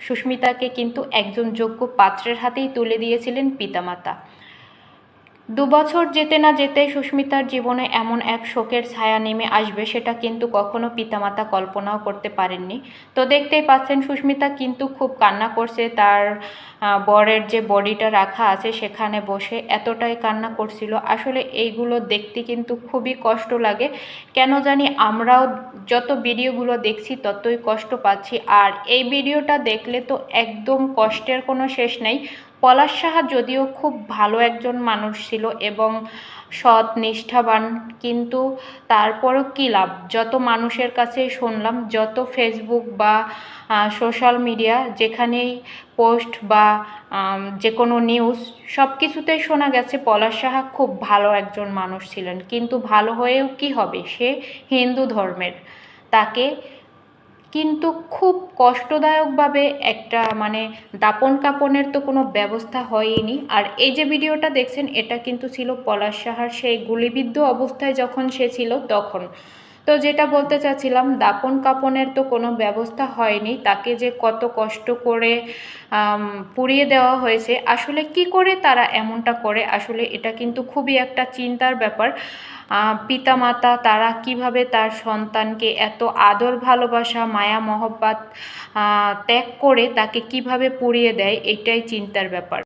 সুস্মিতাকে কিন্তু একজন যোগ্য পাত্রের হাতেই তুলে দিয়েছিলেন পিতামাতা। দুবছর যেতে না যেতে সুস্মিতার জীবনে এমন এক শোকের ছায়া নেমে আসবে সেটা কিন্তু কখনো পিতামাতা কল্পনাও করতে পারেননি। তো দেখতেই পাচ্ছেন, সুস্মিতা কিন্তু খুব কান্না করছে। তার বরের যে বডিটা রাখা আছে সেখানে বসে এতটাই কান্না করছিল। আসলে এইগুলো দেখতে কিন্তু খুবই কষ্ট লাগে। কেন জানি আমরাও যত ভিডিওগুলো দেখছি ততই কষ্ট পাচ্ছি। আর এই ভিডিওটা দেখলে তো একদম কষ্টের কোনো শেষ নেই। পলাশ সাহা যদিও খুব ভালো একজন মানুষ ছিল এবং সৎ, নিষ্ঠাবান, কিন্তু তারপরও কী লাভ? যত মানুষের কাছে শুনলাম, যত ফেসবুক বা সোশ্যাল মিডিয়া যেখানেই পোস্ট বা যে কোনো নিউজ সব কিছুতেই শোনা গেছে পলাশ সাহা খুব ভালো একজন মানুষ ছিলেন। কিন্তু ভালো হয়েও কি হবে? সে হিন্দু ধর্মের। তাকে কিন্তু খুব কষ্টদায়কভাবে একটা মানে দাপন কাপনের তো কোনো ব্যবস্থা হয়নি। আর এই যে ভিডিওটা দেখছেন, এটা কিন্তু ছিল পলাশ সাহার সেই গুলিবিদ্ধ অবস্থায় যখন সে ছিল তখন। তো যেটা বলতে চাচ্ছিলাম, দাপন কাপনের তো কোনো ব্যবস্থা হয়নি, তাকে যে কত কষ্ট করে পুড়িয়ে দেওয়া হয়েছে, আসলে কি করে তারা এমনটা করে? আসলে এটা কিন্তু খুবই একটা চিন্তার ব্যাপার। পিতামাতা তারা কীভাবে তার সন্তানকে এত আদর ভালোবাসা, মায়া, মহব্বত ত্যাগ করে তাকে কীভাবে পুড়িয়ে দেয়, এটাই চিন্তার ব্যাপার।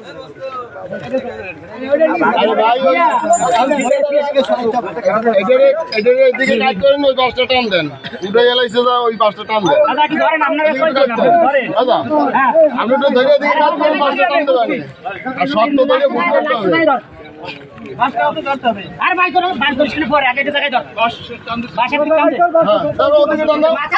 আপনি তো ধরে এদিকে কাজ করেন বাসটা টান দেবেন আর শক্ত ধরে ভুল করতে হবে আরে ভাই তোর ভাই তোর শুনে পরে আগে একটা জায়গায় ধর। বাসা টান দে তারপর ওদিকে টান দাও মাথা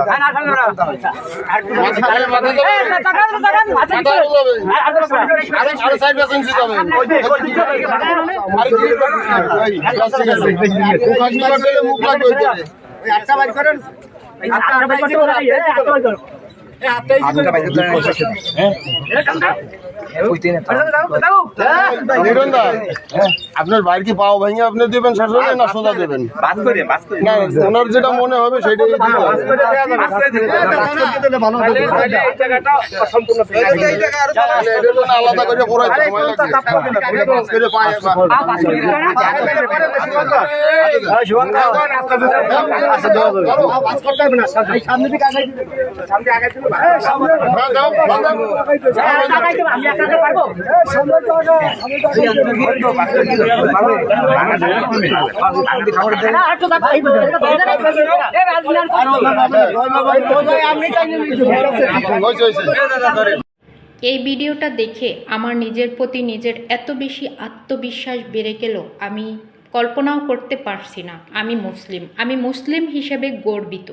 মুখ লাগবে দিকে। আচ্ছা করেন আপনার বাইর কি পাও ভাঙে আপনি দেবেন শাশুড়ি না সোজা দেবেন? না ওনার যেটা মনে হবে সেটাই আলাদা করে সময় লাগবে। পাঁচ করে পায়ে বা- এই ভিডিওটা দেখে আমার নিজের প্রতি নিজের এত বেশি আত্মবিশ্বাস বেড়ে গেল, আমি কল্পনাও করতে পারছি না। আমি মুসলিম। আমি মুসলিম হিসেবে গর্বিত।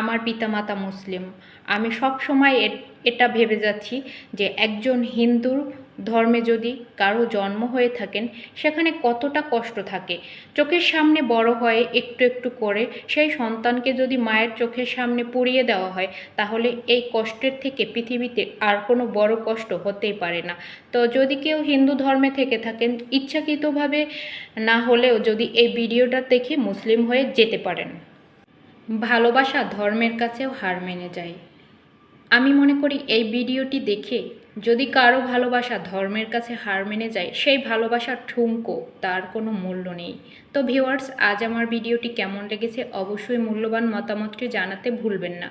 আমার পিতামাতা মুসলিম। আমি সব সময় এটা ভেবে যাচ্ছি যে একজন হিন্দু ধর্মে যদি কারও জন্ম হয়ে থাকেন, সেখানে কতটা কষ্ট থাকে। চোখের সামনে বড় হয় একটু একটু করে সেই সন্তানকে যদি মায়ের চোখের সামনে পুড়িয়ে দেওয়া হয়, তাহলে এই কষ্টের থেকে পৃথিবীতে আর কোনো বড় কষ্ট হতেই পারে না। তো যদি কেউ হিন্দু ধর্মে থেকে থাকেন, ইচ্ছাকৃতভাবে না হলেও যদি এই ভিডিওটা দেখে মুসলিম হয়ে যেতে পারেন। ভালোবাসা ধর্মের কাছেও হার মেনে যায়। আমি মনে করি এই ভিডিওটি দেখে যদি কারও ভালোবাসা ধর্মের কাছে হার মেনে যায়, সেই ভালোবাসার ঠুমকো তার কোনো মূল্য নেই। তো ভিওয়ার্স আজ আমার ভিডিওটি কেমন লেগেছে অবশ্যই মূল্যবান মতামতটি জানাতে ভুলবেন না।